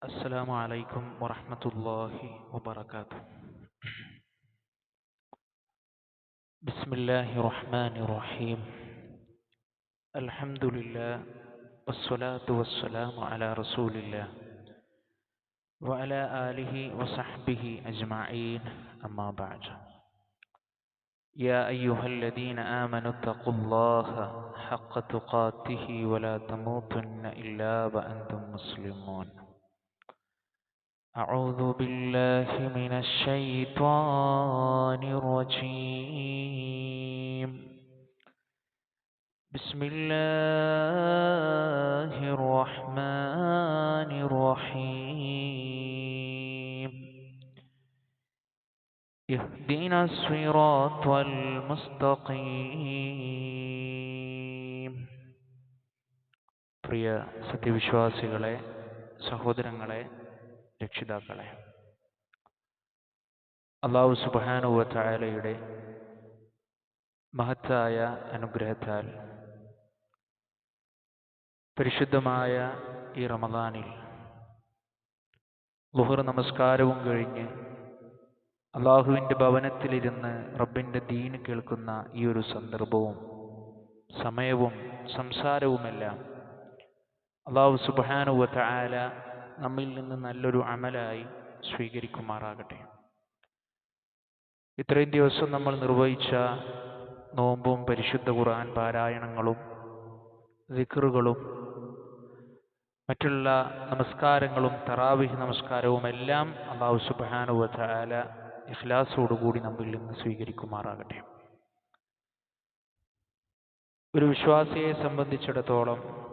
السلام عليكم ورحمة الله وبركاته. بسم الله الرحمن الرحيم. الحمد لله والصلاة والسلام على رسول الله وعلى آله وصحبه أجمعين. أما بعد. يا أيها الذين آمنوا اتقوا الله حق تقاته ولا تموتن إلا وأنتم مسلمون. أعوذ بالله من الشيطان الرجيم بسم الله الرحمن الرحيم اهدنا الصراط المستقيم പ്രിയ സത്യവിശ്വാസികളെ സഹോദരങ്ങളെ രക്ഷിതാക്കളെ. അള്ളാഹു സുബാനുവായാലയുടെ മഹത്തായ അനുഗ്രഹത്താൽ പരിശുദ്ധമായ ഈ റമദാനിൽ ലുഹർ നമസ്കാരവും കഴിഞ്ഞ് അള്ളാഹുവിന്റെ ഭവനത്തിലിരുന്ന് റബ്ബിന്റെ ദീൻ കേൾക്കുന്ന ഈ ഒരു സന്ദർഭവും സമയവും സംസാരവുമെല്ലാം അള്ളാഹു സുബാനുവ ചായാല നമ്മിൽ നിന്ന് നല്ലൊരു അമലായി സ്വീകരിക്കുമാറാകട്ടെ. ഇത്രയും ദിവസം നമ്മൾ നിർവഹിച്ച നോമ്പും പരിശുദ്ധ ഖുർആൻ പാരായണങ്ങളും ദിക്റുകളും മറ്റുള്ള നമസ്കാരങ്ങളും തറാവിഹ് നമസ്കാരവും എല്ലാം അള്ളാഹു സുബാനുവല ഇഫ്ലാസോടുകൂടി നമ്മിൽ നിന്ന് സ്വീകരിക്കുമാറാകട്ടെ. ഒരു വിശ്വാസിയെ സംബന്ധിച്ചിടത്തോളം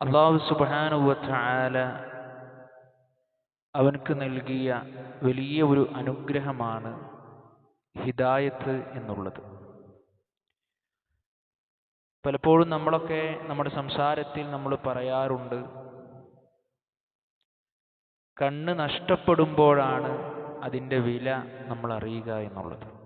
അള്ളാഹു സുബാനുവല അവനക്ക് നൽകിയ വലിയ ഒരു അനുഗ്രഹമാണ് ഹിദായത്ത് എന്നുള്ളത്. പലപ്പോഴും നമ്മളൊക്കെ നമ്മുടെ സംസാരത്തിൽ നമ്മൾ പറയാറുണ്ട് കണ്ണ് നഷ്ടപ്പെടുമ്പോഴാണ് അതിന്റെ വില നമ്മൾ അറിയുക എന്നുള്ളത്.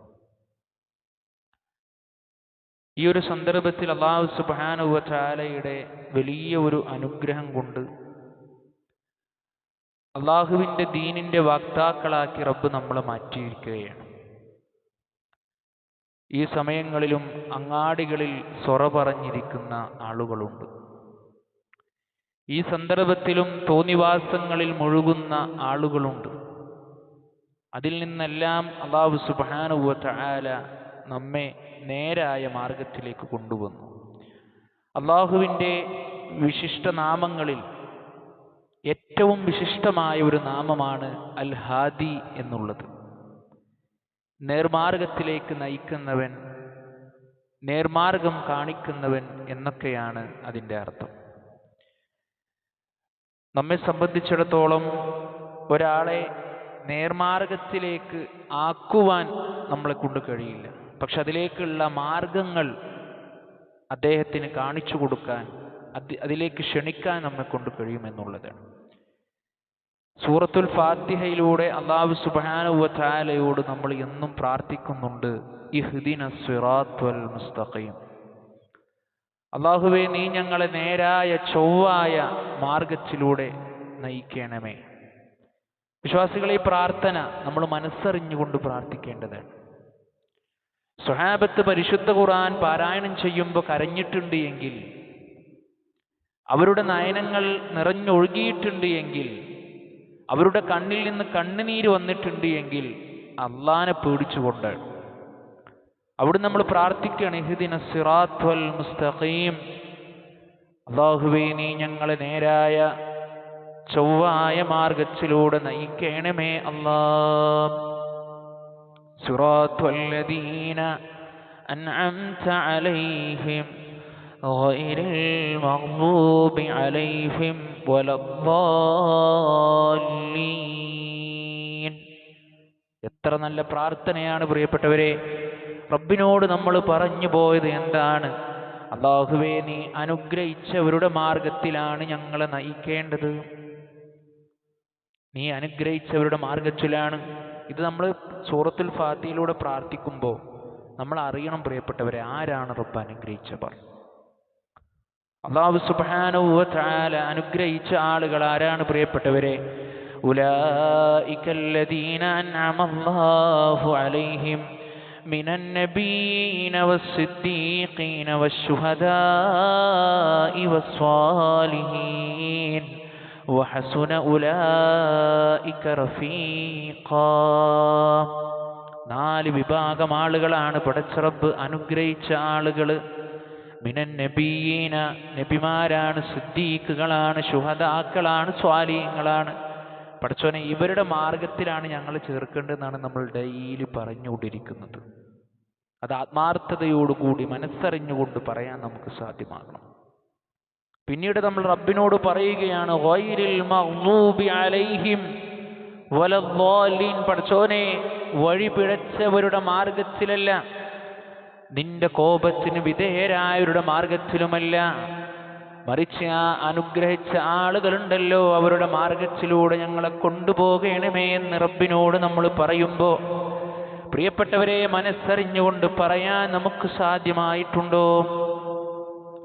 ഈ ഒരു സന്ദർഭത്തിൽ അള്ളാഹു സുബാനുവ ചാലയുടെ വലിയ ഒരു അനുഗ്രഹം കൊണ്ട് അള്ളാഹുവിന്റെ ദീനിന്റെ വാക്താക്കളാക്കി റബ്ബ് നമ്മളെ മാറ്റിയിരിക്കുകയാണ്. ഈ സമയങ്ങളിലും അങ്ങാടികളിൽ സൊറ പറഞ്ഞിരിക്കുന്ന ആളുകളുണ്ട്. ഈ സന്ദർഭത്തിലും തോന്നിവാസങ്ങളിൽ മുഴുകുന്ന ആളുകളുണ്ട്. അതിൽ നിന്നെല്ലാം അള്ളാഹു സുബാനുവ നമ്മെ നേരായ മാർഗത്തിലേക്ക് കൊണ്ടുവന്നു. അള്ളാഹുവിന്റെ വിശിഷ്ട നാമങ്ങളിൽ ഏറ്റവും വിശിഷ്ടമായ ഒരു നാമമാണ് അൽ ഹാദി എന്നുള്ളത്. നേർമാർഗത്തിലേക്ക് നയിക്കുന്നവൻ നേർമാർഗം കാണിക്കുന്നവൻ എന്നൊക്കെയാണ് അതിന്റെ അർത്ഥം. നമ്മെ സംബന്ധിച്ചിടത്തോളം ഒരാളെ നേർമാർഗത്തിലേക്ക് ആക്കുവാൻ നമ്മളെ കൊണ്ട് കഴിയില്ല. പക്ഷെ അതിലേക്കുള്ള മാർഗങ്ങൾ അദ്ദേഹത്തിന് കാണിച്ചു കൊടുക്കാൻ അതിലേക്ക് ക്ഷണിക്കാൻ നമ്മെ കൊണ്ട് കഴിയുമെന്നുള്ളതാണ് സൂറത്തുൽ ഫാത്തിഹയിലൂടെ അള്ളാഹു സുബാനുവലയോട് നമ്മൾ എന്നും പ്രാർത്ഥിക്കുന്നുണ്ട് അള്ളാഹുവെ നീ ഞങ്ങളെ നേരായ ചൊവ്വായ മാർഗത്തിലൂടെ നയിക്കണമേ. വിശ്വാസികളെ പ്രാർത്ഥന നമ്മൾ മനസ്സറിഞ്ഞുകൊണ്ട് പ്രാർത്ഥിക്കേണ്ടതാണ്. സ്വഹാബത്ത് പരിശുദ്ധ ഖുർആൻ പാരായണം ചെയ്യുമ്പോൾ കരഞ്ഞിട്ടുണ്ട് എങ്കിൽ അവരുടെ നയനങ്ങൾ നിറഞ്ഞൊഴുകിയിട്ടുണ്ട് എങ്കിൽ അവരുടെ കണ്ണിൽ നിന്ന് കണ്ണുനീര് വന്നിട്ടുണ്ട് എങ്കിൽ അള്ളാനെ പേടിച്ചുകൊണ്ട് അവിടെ നമ്മൾ പ്രാർത്ഥിക്കുകയാണ് ഇഹുദിന സിറാത്വൽ മുസ്തഖീം. അള്ളാഹുവേ നീ ഞങ്ങളെ നേരായ ചൊവ്വായ മാർഗത്തിലൂടെ നയിക്കണമേ അല്ലാ صراط الذين أنعمت عليهم غير المغضوب عليهم ولا الضالين എത്ര നല്ല പ്രാർത്ഥനയാണ് പ്രിയപ്പെട്ടവരെ റബ്ബിനോട് നമ്മൾ പറഞ്ഞു പോയത് എന്താണ് അള്ളാഹുവേ നീ അനുഗ്രഹിച്ചവരുടെ മാർഗത്തിലാണ് ഞങ്ങളെ നയിക്കേണ്ടത് നീ അനുഗ്രഹിച്ചവരുടെ മാർഗത്തിലാണ് ഇത് നമ്മൾ സൂറത്തുൽ ഫാത്തിയിലൂടെ പ്രാർത്ഥിക്കുമ്പോൾ നമ്മൾ അറിയണം പ്രിയപ്പെട്ടവരെ ആരാണ് റബ്ബ് അനുഗ്രഹിച്ചവർ അള്ളാഹു സുബ്ഹാനഹു വ തആല അനുഗ്രഹിച്ച ആളുകൾ ആരാണ് പ്രിയപ്പെട്ടവരെ أولئك الذين أنعم الله عليهم من النبيين والصديقين والشهداء والصالحين وحسن أولئك റഫീഖാ നാല് വിഭാഗം ആളുകളാണ് പടച്ചിറപ്പ് അനുഗ്രഹിച്ച ആളുകൾ മിനൻ നബീന നബിമാരാണ് സിദ്ദീഖുകളാണ് ശുഹദാക്കളാണ് സ്വാലീയങ്ങളാണ് പടച്ചോനെ ഇവരുടെ മാർഗത്തിലാണ് ഞങ്ങൾ ചേർക്കേണ്ടതെന്നാണ് നമ്മൾ ഡെയിലി പറഞ്ഞുകൊണ്ടിരിക്കുന്നത്. അത് ആത്മാർത്ഥതയോടുകൂടി മനസ്സറിഞ്ഞുകൊണ്ട് പറയാൻ നമുക്ക് സാധ്യമാകണം. പിന്നീട് നമ്മൾ റബ്ബിനോട് പറയുകയാണ് അലൈഹിം വലദ്ദാലിൻ." പടച്ചോനെ വഴി പിഴച്ചവരുടെ മാർഗത്തിലല്ല നിന്റെ കോപത്തിന് വിധേയരായവരുടെ മാർഗത്തിലുമല്ല മറിച്ച് ആ അനുഗ്രഹിച്ച ആളുകളുണ്ടല്ലോ അവരുടെ മാർഗത്തിലൂടെ ഞങ്ങളെ കൊണ്ടുപോകണമേ എന്ന് റബ്ബിനോട് നമ്മൾ പറയുമ്പോൾ പ്രിയപ്പെട്ടവരെ മനസ്സറിഞ്ഞുകൊണ്ട് പറയാൻ നമുക്ക് സാധ്യമായിട്ടുണ്ടോ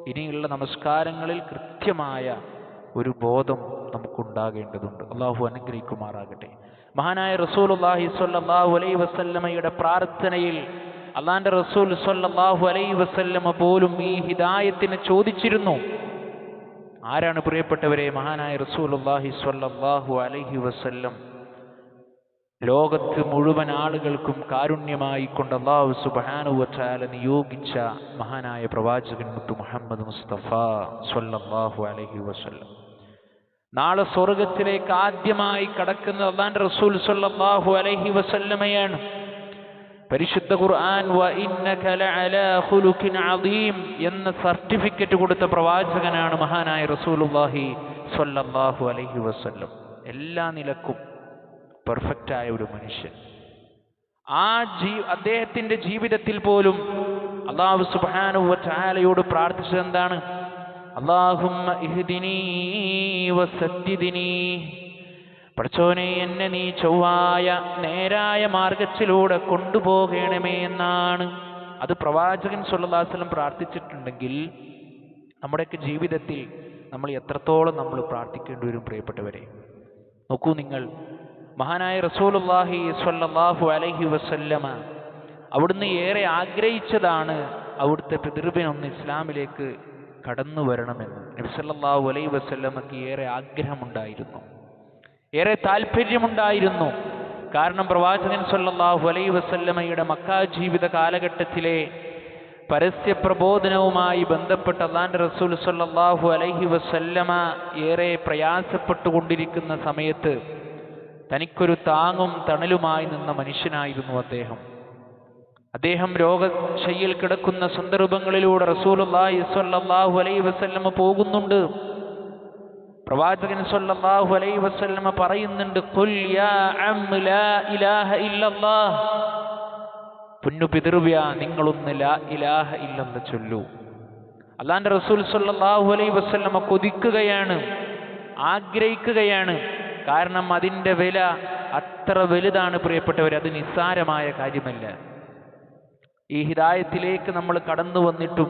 ഇനിയുള്ള നമസ്കാരങ്ങളിൽ കൃത്യമായ ഒരു ബോധം നമുക്കുണ്ടാകേണ്ടതുണ്ട്. അള്ളാഹു അനുഗ്രഹിക്കുമാറാകട്ടെ. മഹാനായ റസൂലുള്ളാഹി സ്വല്ലല്ലാഹു അലൈ വസല്ലമയുടെ പ്രാർത്ഥനയിൽ അള്ളാന്റെ റസൂൽ സ്വല്ലല്ലാഹു അലൈ വസല്ലമ പോലും ഈ ഹിദായത്തിനെ ചോദിച്ചിരുന്നു. ആരാണ് പ്രിയപ്പെട്ടവരെ? മഹാനായ റസൂൽ അള്ളാഹി സ്വല്ലല്ലാഹു അലൈഹി വസല്ലം. ലോകത്ത് മുഴുവൻ ആളുകൾക്കും കാരുണ്യമായി കൊണ്ട് അള്ളാഹു സുബാനുവറ്റാല നിയോഗിച്ച മഹാനായ പ്രവാചകൻ മുത്തു മുഹമ്മദ് മുസ്തഫ സ്വല്ലല്ലാഹു അലഹി വസല്ലം. നാളെ സ്വർഗത്തിലേക്ക് ആദ്യമായി കടക്കുന്ന അള്ളാന്റെ റസൂൽ സ്വല്ലല്ലാഹു അലഹി വസല്ലമയാണ്. പരിശുദ്ധ ഖുർആൻ എന്ന സർട്ടിഫിക്കറ്റ് കൊടുത്ത പ്രവാചകനാണ് മഹാനായ റസൂലുള്ളാഹി സ്വല്ലല്ലാഹു അലൈഹി വസല്ലം. എല്ലാ നിലക്കും പെർഫെക്റ്റ് ആയ ഒരു മനുഷ്യൻ. ആ ജീ അദ്ദേഹത്തിന്റെ ജീവിതത്തിൽ പോലും അള്ളാഹു സുബ്ഹാനഹു വ തആലയോട് പ്രാർത്ഥിച്ചത് എന്താണ് വസദ്ദിദിനീ പഠിച്ചോനെ എന്നെ നീ ചൊവ്വായ നേരായ മാർഗത്തിലൂടെ കൊണ്ടുപോകണമേ എന്നാണ്. അത് പ്രവാചകൻ സുല്ലാസ്ലം പ്രാർത്ഥിച്ചിട്ടുണ്ടെങ്കിൽ നമ്മുടെയൊക്കെ ജീവിതത്തിൽ നമ്മൾ എത്രത്തോളം നമ്മൾ പ്രാർത്ഥിക്കേണ്ടി വരും പ്രിയപ്പെട്ടവരെ? നോക്കൂ നിങ്ങൾ മഹാനായ റസൂലുള്ളാഹി സ്വല്ലല്ലാഹു അലഹി വസല്ലമ അവിടുന്ന് ഏറെ ആഗ്രഹിച്ചതാണ് അവിടുത്തെ പിതൃവിനൊന്ന് ഇസ്ലാമിലേക്ക് കടന്നു വരണമെന്ന്. നബി അലൈ വസല്ലമക്ക് ഏറെ ആഗ്രഹമുണ്ടായിരുന്നു. ഏറെ താല്പര്യമുണ്ടായിരുന്നു. കാരണം പ്രവാചകൻ സല്ലാഹു അലൈഹി വസല്ലമയുടെ മക്കാ ജീവിത കാലഘട്ടത്തിലെ പരസ്യ പ്രബോധനവുമായി ബന്ധപ്പെട്ട അള്ളാന്റെ റസൂൽ സല്ലാഹു അലൈഹി വസല്ലമ ഏറെ പ്രയാസപ്പെട്ടുകൊണ്ടിരിക്കുന്ന സമയത്ത് തനിക്കൊരു താങ്ങും തണലുമായി നിന്ന മനുഷ്യനായിരുന്നു അദ്ദേഹം. അദ്ദേഹം രോഗശയ്യിൽ കിടക്കുന്ന സന്ദർഭങ്ങളിലൂടെ റസൂലുള്ളാഹി സ്വല്ലല്ലാഹു അലൈഹി വസല്ലമ പോകുന്നുണ്ട്. പ്രവാചകൻ സ്വല്ലല്ലാഹു അലൈഹി വസല്ലമ പറയുന്നുണ്ട് ഖുൽ യാ അം ലാ ഇലാഹ ഇല്ലല്ലാഹ്. പുന്നു പിതൃവ്യ നിങ്ങളൊന്ന് ലാ ഇലാഹ ഇല്ലെന്ന് ചൊല്ലൂ. അള്ളാന്റെ റസൂൽ സ്വല്ലല്ലാഹു അലൈഹി വസല്ലമ കൊതിക്കുകയാണ് ആഗ്രഹിക്കുകയാണ്. കാരണം അതിന്റെ വില അത്ര വലുതാണ് പ്രിയപ്പെട്ടവർ അത് നിസ്സാരമായ കാര്യമല്ല. ഈ ഹിതായത്തിലേക്ക് നമ്മൾ കടന്നു വന്നിട്ടും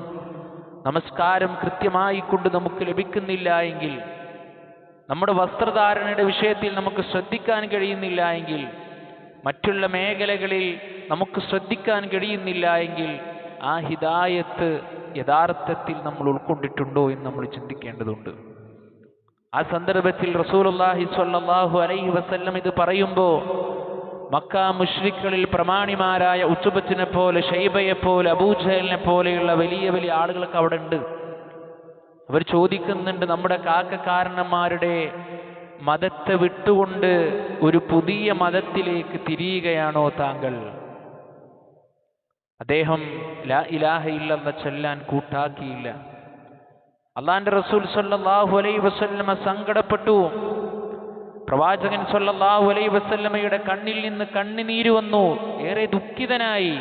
നമസ്കാരം കൃത്യമായി കൊണ്ട് നമുക്ക് ലഭിക്കുന്നില്ല എങ്കിൽ നമ്മുടെ വസ്ത്രധാരണയുടെ വിഷയത്തിൽ നമുക്ക് ശ്രദ്ധിക്കാൻ കഴിയുന്നില്ല എങ്കിൽ മറ്റുള്ള മേഖലകളിൽ നമുക്ക് ശ്രദ്ധിക്കാൻ കഴിയുന്നില്ല എങ്കിൽ ആ ഹിതായത്ത് യഥാർത്ഥത്തിൽ നമ്മൾ ഉൾക്കൊണ്ടിട്ടുണ്ടോ എന്ന് നമ്മൾ ചിന്തിക്കേണ്ടതുണ്ട്. ആ സന്ദർഭത്തിൽ റസൂലുള്ളാഹി സ്വല്ലല്ലാഹു അലൈഹി വസല്ലം ഇത് പറയുമ്പോൾ മക്ക മുഷ്രിഖുകളിൽ പ്രമാണിമാരായ ഉച്ചുബത്തിനെ പോലെ ഷൈബയെ പോലെ അബൂജഹലിനെ പോലെയുള്ള വലിയ വലിയ ആളുകളൊക്കെ അവിടെ ഉണ്ട്. അവർ ചോദിക്കുന്നുണ്ട് നമ്മുടെ കാക്കക്കാരന്മാരുടെ മതത്തെ വിട്ടുകൊണ്ട് ഒരു പുതിയ മതത്തിലേക്ക് തിരിയുകയാണോ താങ്കൾ? അദ്ദേഹം ലാ ഇലാഹ ചൊല്ലാൻ കൂട്ടാക്കിയില്ല. അള്ളാന്റെ റസൂൽ സല്ലല്ലാഹു അലൈഹി വസല്ലമ സങ്കടപ്പെട്ടു പ്രവാചകൻ സല്ലല്ലാഹു അലൈഹി വസല്ലമയുടെ കണ്ണിൽ നിന്ന് കണ്ണുനീര് വന്നു ഏറെ ദുഃഖിതനായി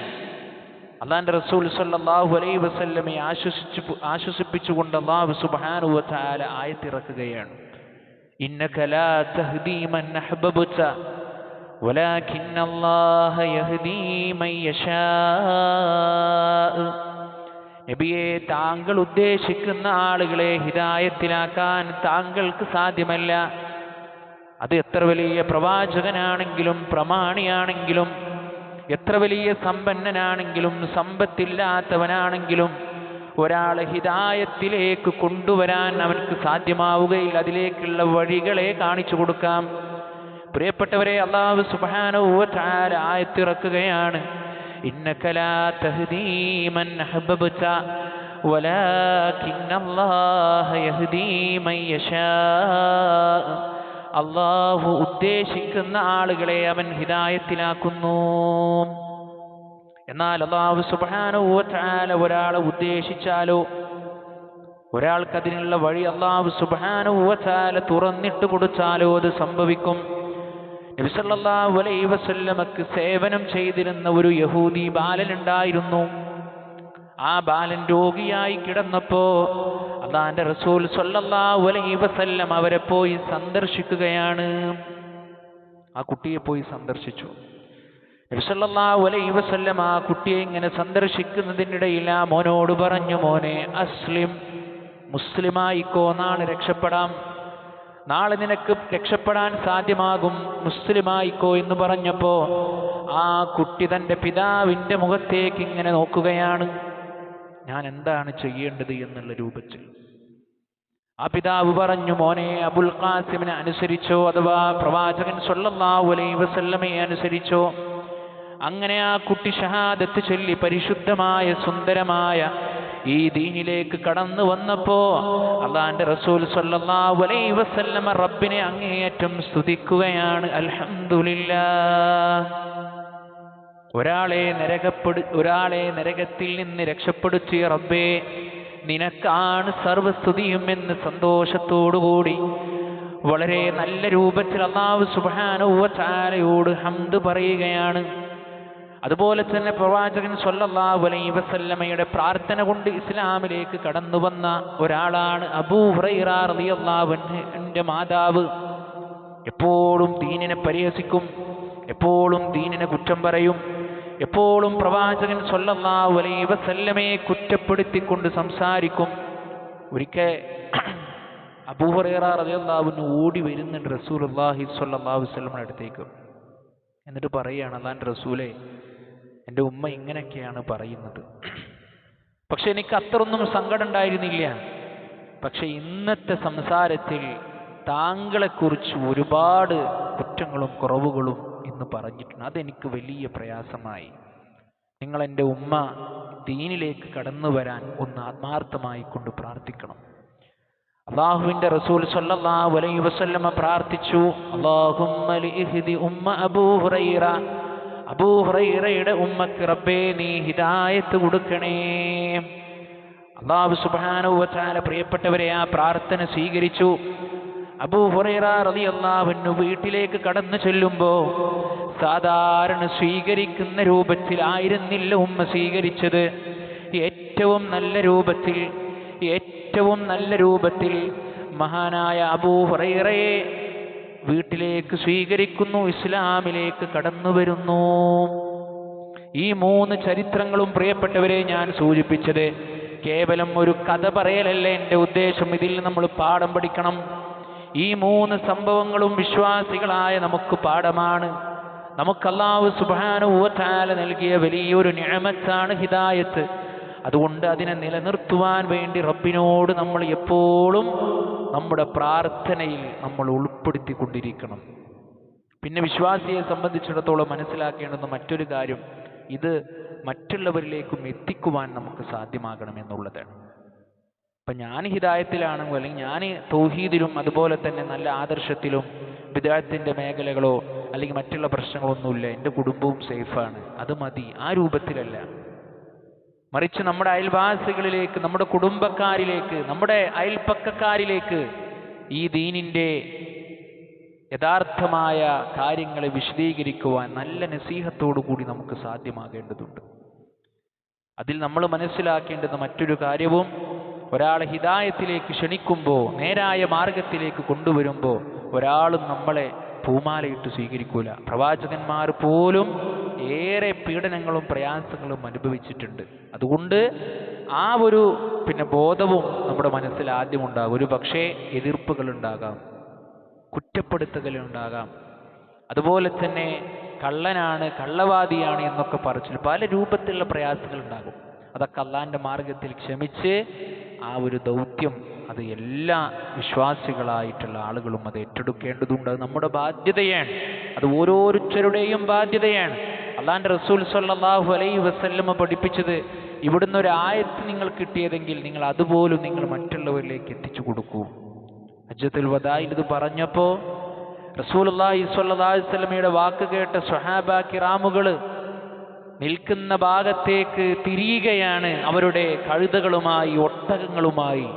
അള്ളാന്റെ റസൂൽ സല്ലല്ലാഹു അലൈഹി വസല്ലമയെ ആശ്വസിച്ചു ആശ്വസിപ്പിച്ചുകൊണ്ട് അള്ളാഹു സുബ്ഹാനഹു വ തആല ആയത്തിറക്കുകയാണ് ഇന്നക ലാ തഹ്ദീ മൻ അഹ്ബബ്ത ولكن الله يهدي من يشاء നബിയെ താങ്കൾ ഉദ്ദേശിക്കുന്ന ആളുകളെ ഹിതായത്തിലാക്കാൻ താങ്കൾക്ക് സാധ്യമല്ല. അത് എത്ര വലിയ പ്രവാചകനാണെങ്കിലും പ്രമാണിയാണെങ്കിലും എത്ര വലിയ സമ്പന്നനാണെങ്കിലും സമ്പത്തില്ലാത്തവനാണെങ്കിലും ഒരാളെ ഹിതായത്തിലേക്ക് കൊണ്ടുവരാൻ അവൻക്ക് സാധ്യമാവുകയില്ല. അതിലേക്കുള്ള വഴികളെ കാണിച്ചു കൊടുക്കാം. പ്രിയപ്പെട്ടവരെ അള്ളാഹു സുബാനുവല ആയത്തിറക്കുകയാണ്. ഇന്നക لا تهدي من أحببت ولكن الله يهدي من يشاء. അള്ളാഹു ഉദ്ദേശിക്കുന്ന ആളുകളെ അവൻ ഹിതായത്തിലാക്കുന്നു എന്നാൽ അള്ളാഹു സുബാനുവല ഒരാളെ ഉദ്ദേശിച്ചാലോ? ഒരാൾക്കതിനുള്ള വഴി അള്ളാഹു സുബാനുവല തുറന്നിട്ട് കൊടുത്താലോ അത് സംഭവിക്കും? നബിസല്ലാഹു അലൈ വസല്ലമക്ക് സേവനം ചെയ്തിരുന്ന ഒരു യഹൂദി ബാലൻ ഉണ്ടായിരുന്നു ആ ബാലൻ രോഗിയായി കിടന്നപ്പോ അതാന്റെ റസൂൽ സല്ലല്ലാഹു അലൈഹി വസല്ലം അവരെ പോയി സന്ദർശിക്കുകയാണ്. ആ കുട്ടിയെ പോയി സന്ദർശിച്ചു. നബിസല്ലാഹു അലൈഹി വസല്ലം ആ കുട്ടിയെ ഇങ്ങനെ സന്ദർശിക്കുന്നതിനിടയിൽ ആ മോനോട് പറഞ്ഞു മോനെ അസ്ലിം മുസ്ലിമായിക്കോ എന്നാണ് രക്ഷപ്പെടാം. നാളെ നിനക്ക് രക്ഷപ്പെടാൻ സാധ്യമാകും മുസ്ലിമായിക്കോ എന്ന് പറഞ്ഞപ്പോ ആ കുട്ടി തന്റെ പിതാവിന്റെ മുഖത്തേക്ക് ഇങ്ങനെ നോക്കുകയാണ്. ഞാൻ എന്താണ് ചെയ്യേണ്ടത് എന്നുള്ള രൂപത്തിൽ. ആ പിതാവ് പറഞ്ഞു മോനെ അബുൽ ഖാസിമിനെ അനുസരിച്ചോ അഥവാ പ്രവാചകൻ അലൈഹി വസല്ലമയെ അനുസരിച്ചോ അങ്ങനെ ആ കുട്ടി ഷഹാദത്ത് ചൊല്ലി പരിശുദ്ധമായ സുന്ദരമായ ഈ ദീനിലേക്ക് കടന്നു വന്നപ്പോ അള്ളാന്റെ റസൂൽ അലൈഹി വസല്ലമ റബ്ബിനെ അങ്ങേയറ്റം സ്തുതിക്കുകയാണ്. അൽഹംദുലില്ലാ ഒരാളെ നരകപ്പെടു ഒരാളെ നരകത്തിൽ നിന്ന് രക്ഷപ്പെടുത്തിയ റബ്ബേ നിനക്കാണ് സർവസ്തുതിയും എന്ന് സന്തോഷത്തോടുകൂടി വളരെ നല്ല രൂപത്തിൽ അള്ളാഹു ചാരയോട് ഹംദ് പറയുകയാണ്. അതുപോലെ തന്നെ പ്രവാചകൻ സൊല്ലാഹു അലൈഹി വസല്ലമയുടെ പ്രാർത്ഥന കൊണ്ട് ഇസ്ലാമിലേക്ക് കടന്നു വന്ന ഒരാളാണ് അബൂ ഹുറൈറ റളിയല്ലാഹു അൻഹുവിന്റെ മാതാവ്. എപ്പോഴും ദീനിനെ പരിഹസിക്കും എപ്പോഴും ദീനിനെ കുറ്റം പറയും എപ്പോഴും പ്രവാചകൻ സൊല്ലാഹു അലൈഹി വസല്ലമയെ കുറ്റപ്പെടുത്തിക്കൊണ്ട് സംസാരിക്കും. ഒരിക്കൽ അബൂഹറേറ റളിയല്ലാഹുവിന് ഓടി വരുന്നുണ്ട് റസൂലുള്ളാഹി അള്ളാഹി സൊല്ലാഹു വസ്ലമ്മടുത്തേക്ക് എന്നിട്ട് പറയുകയാണ് അതാൻ റസൂലേ എന്റെ ഉമ്മ ഇങ്ങനെയൊക്കെയാണ് പറയുന്നത്. പക്ഷെ എനിക്ക് അത്രയൊന്നും സങ്കടം ഉണ്ടായിരുന്നില്ല പക്ഷെ ഇന്നത്തെ സംസാരത്തിൽ താങ്കളെക്കുറിച്ച് ഒരുപാട് കുറ്റങ്ങളും കുറവുകളും ഇന്ന് പറഞ്ഞിട്ടുണ്ട്. അതെനിക്ക് വലിയ പ്രയാസമായി. നിങ്ങൾ എന്റെ ഉമ്മ ദീനിലേക്ക് കടന്നു വരാൻ ഒന്ന് ആത്മാർത്ഥമായി കൊണ്ട് പ്രാർത്ഥിക്കണം. അള്ളാഹുവിന്റെ റസൂൽ സല്ലല്ലാഹു അലൈഹി വസല്ലമ പ്രാർത്ഥിച്ചു. അല്ലാഹുമ്മ ലിഹ്ദി ഉമ്മ അബൂ ഹുറൈറ അബൂ ഹുറൈറയുടെ ഉമ്മക്ക് റബ്ബേ നീ ഹിതായത്ത് കൊടുക്കണേ. അള്ളാഹു സുബ്ഹാനഹു വതആല പ്രിയപ്പെട്ടവരെ ആ പ്രാർത്ഥന സ്വീകരിച്ചു. അബൂ ഹുറൈറ റളിയല്ലാഹു വീട്ടിലേക്ക് കടന്നു ചെല്ലുമ്പോൾ സാധാരണ സ്വീകരിക്കുന്ന രൂപത്തിലായിരുന്നില്ല ഉമ്മ സ്വീകരിച്ചത്. ഏറ്റവും നല്ല രൂപത്തിൽ ഏറ്റവും നല്ല രൂപത്തിൽ മഹാനായ അബൂ ഹുറൈറയെ വീട്ടിലേക്ക് സ്വീകരിക്കുന്നു ഇസ്ലാമിലേക്ക് കടന്നു വരുന്നു. ഈ മൂന്ന് ചരിത്രങ്ങളും പ്രിയപ്പെട്ടവരെ ഞാൻ സൂചിപ്പിച്ചത് കേവലം ഒരു കഥ പറയലല്ല എന്റെ ഉദ്ദേശം. ഇതിൽ നമ്മൾ പാഠം പഠിക്കണം. ഈ മൂന്ന് സംഭവങ്ങളും വിശ്വാസികളായ നമുക്ക് പാഠമാണ്. നമുക്ക് അള്ളാഹു നൽകിയ വലിയൊരു ഞാമത്താണ് ഹിദായത്ത്. അതുകൊണ്ട് അതിനെ നിലനിർത്തുവാൻ വേണ്ടി റബ്ബിനോട് നമ്മൾ എപ്പോഴും നമ്മുടെ പ്രാർത്ഥനയിൽ നമ്മൾ ഉൾപ്പെടുത്തിക്കൊണ്ടിരിക്കണം. പിന്നെ വിശ്വാസിയെ സംബന്ധിച്ചിടത്തോളം മനസ്സിലാക്കേണ്ടുന്ന മറ്റൊരു കാര്യം ഇത് മറ്റുള്ളവരിലേക്കും എത്തിക്കുവാൻ നമുക്ക് സാധ്യമാകണം എന്നുള്ളതാണ് അപ്പം ഞാൻ ഹിതായത്തിലാണെങ്കിൽ അല്ലെങ്കിൽ ഞാൻ തൗഹീദിലും അതുപോലെ തന്നെ നല്ല ആദർശത്തിലും വിദ്യാർത്ഥിന്റെ മേഖലകളോ അല്ലെങ്കിൽ മറ്റുള്ള പ്രശ്നങ്ങളൊന്നുമില്ല. എന്റെ കുടുംബവും സേഫാണ്. അത് മതി. ആ രൂപത്തിലല്ല. മറിച്ച് നമ്മുടെ അയൽവാസികളിലേക്ക് നമ്മുടെ കുടുംബക്കാരിലേക്ക് നമ്മുടെ അയൽപ്പക്കക്കാരിലേക്ക് ഈ ദീനിന്റെ യഥാർത്ഥമായ കാര്യങ്ങളെ വിശദീകരിക്കുവാൻ നല്ല നസീഹത്തോടു കൂടി നമുക്ക് സാധ്യമാകേണ്ടതുണ്ട്. അതിൽ നമ്മൾ മനസ്സിലാക്കേണ്ടുന്ന മറ്റൊരു കാര്യവും ഒരാളെ ഹിതായത്തിലേക്ക് ക്ഷണിക്കുമ്പോൾ നേരായ മാർഗത്തിലേക്ക് കൊണ്ടുവരുമ്പോൾ ഒരാളും നമ്മളെ പൂമാലയിട്ട് സ്വീകരിക്കൂല. പ്രവാചകന്മാർ പോലും ഏറെ പീഡനങ്ങളും പ്രയാസങ്ങളും അനുഭവിച്ചിട്ടുണ്ട്. അതുകൊണ്ട് ആ ഒരു പിന്നെ ബോധവും നമ്മുടെ മനസ്സിൽ ആദ്യം ഉണ്ടാകും ഒരു പക്ഷേ എതിർപ്പുകൾ ഉണ്ടാകാം കുറ്റപ്പെടുത്തുകളുണ്ടാകാം അതുപോലെ തന്നെ കള്ളനാണ് കള്ളവാദിയാണ് എന്നൊക്കെ പറച്ചിൽ പല രൂപത്തിലുള്ള പ്രയാസങ്ങൾ ഉണ്ടാകും. അതൊക്കെ അള്ളാന്റെ മാർഗത്തിൽ ക്ഷമിച്ച് ആ ഒരു ദൗത്യം അത് എല്ലാ വിശ്വാസികളായിട്ടുള്ള ആളുകളും അത് ഏറ്റെടുക്കേണ്ടതുണ്ട്. അത് നമ്മുടെ ബാധ്യതയാണ്. അത് ഓരോരുത്തരുടെയും ബാധ്യതയാണ്. അള്ളാന്റെ റസൂൽ സല്ലാഹു അലൈ വസല്ലമ പഠിപ്പിച്ചത് ഇവിടുന്ന് ഒരു ആയത്ത് നിങ്ങൾ കിട്ടിയതെങ്കിൽ നിങ്ങൾ അതുപോലും നിങ്ങൾ മറ്റുള്ളവരിലേക്ക് എത്തിച്ചു കൊടുക്കൂ. ഹജ്ജത്തുൽ വദായിൽ ഇത് പറഞ്ഞപ്പോൾ റസൂൽ അള്ളാഹി അലൈഹി വസല്ലമയുടെ വാക്ക് കേട്ട സ്വഹാബ കിറാമുകൾ നിൽക്കുന്ന ഭാഗത്തേക്ക് തിരിയുകയാണ് അവരുടെ കഴുതകളുമായി ഒട്ടകങ്ങളുമായി.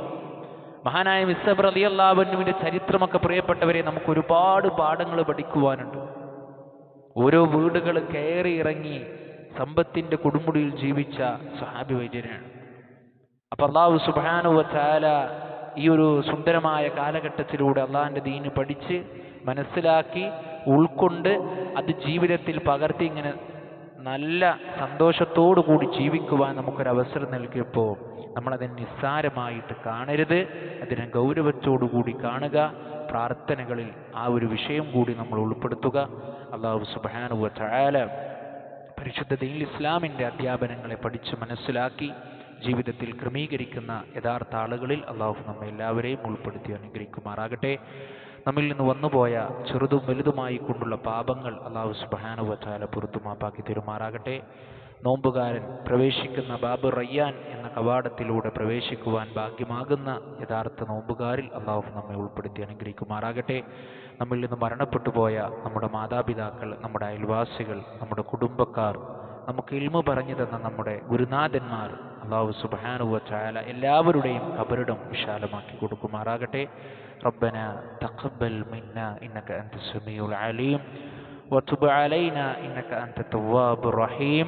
മഹാനായ മിസ്സബ് റളിയല്ലാഹുവിന്റെ ചരിത്രമൊക്കെ പ്രിയപ്പെട്ടവരെ നമുക്ക് ഒരുപാട് പാഠങ്ങൾ പഠിക്കുവാനുണ്ട്. ഓരോ വീടുകൾ കയറി ഇറങ്ങി സമ്പത്തിന്റെ കൊടുമുടിയിൽ ജീവിച്ച സഹാബി വൈദ്യനാണ്. അപ്പൊ അള്ളാഹു സുബാനുവ ചാല ഈ ഒരു സുന്ദരമായ കാലഘട്ടത്തിലൂടെ അള്ളാഹിന്റെ ദീന് പഠിച്ച് മനസ്സിലാക്കി ഉൾക്കൊണ്ട് അത് ജീവിതത്തിൽ പകർത്തി ഇങ്ങനെ നല്ല സന്തോഷത്തോടു കൂടി ജീവിക്കുവാൻ നമുക്കൊരവസരം നൽകിയപ്പോൾ നമ്മളതിനെ നിസ്സാരമായിട്ട് കാണരുത്. അതിനെ ഗൗരവത്തോടു കൂടി കാണുക. പ്രാർത്ഥനകളിൽ ആ ഒരു വിഷയം കൂടി നമ്മൾ ഉൾപ്പെടുത്തുക. അള്ളാഹു സുബാനുവ ചായാല പരിശുദ്ധ ദീൻ ഇസ്ലാമിന്റെ അധ്യാപനങ്ങളെ പഠിച്ച് മനസ്സിലാക്കി ജീവിതത്തിൽ ക്രമീകരിക്കുന്ന യഥാർത്ഥ ആളുകളിൽ അള്ളാഹു നമ്മെ എല്ലാവരെയും ഉൾപ്പെടുത്തി അനുഗ്രഹിക്കുമാറാകട്ടെ. നമ്മിൽ നിന്ന് വന്നുപോയ ചെറുതും വലുതുമായി കൊണ്ടുള്ള പാപങ്ങൾ അള്ളാഹു സുബാനുവച്ചാല പുറത്തുമാപ്പാക്കി തരുമാറാകട്ടെ. നോമ്പുകാരൻ പ്രവേശിക്കുന്ന ബാബു റയ്യാൻ എന്ന കവാടത്തിലൂടെ പ്രവേശിക്കുവാൻ ഭാഗ്യമാകുന്ന യഥാർത്ഥ നോമ്പുകാരിൽ അള്ളാഹു നമ്മെ ഉൾപ്പെടുത്തി അനുഗ്രഹിക്കുമാറാകട്ടെ നമ്മിൽ നിന്ന് മരണപ്പെട്ടു പോയ നമ്മുടെ മാതാപിതാക്കൾ നമ്മുടെ അയൽവാസികൾ നമ്മുടെ കുടുംബക്കാർ നമുക്ക് ഇൽമു പറഞ്ഞു തന്ന നമ്മുടെ ഗുരുനാഥന്മാർ അള്ളാഹു സുബാനുവ ചായാല എല്ലാവരുടെയും കബറിടം വിശാലമാക്കി കൊടുക്കുമാറാകട്ടെ ربنا تقبل منا إنك أنت السميع العليم وتب علينا إنك أنت التواب الرحيم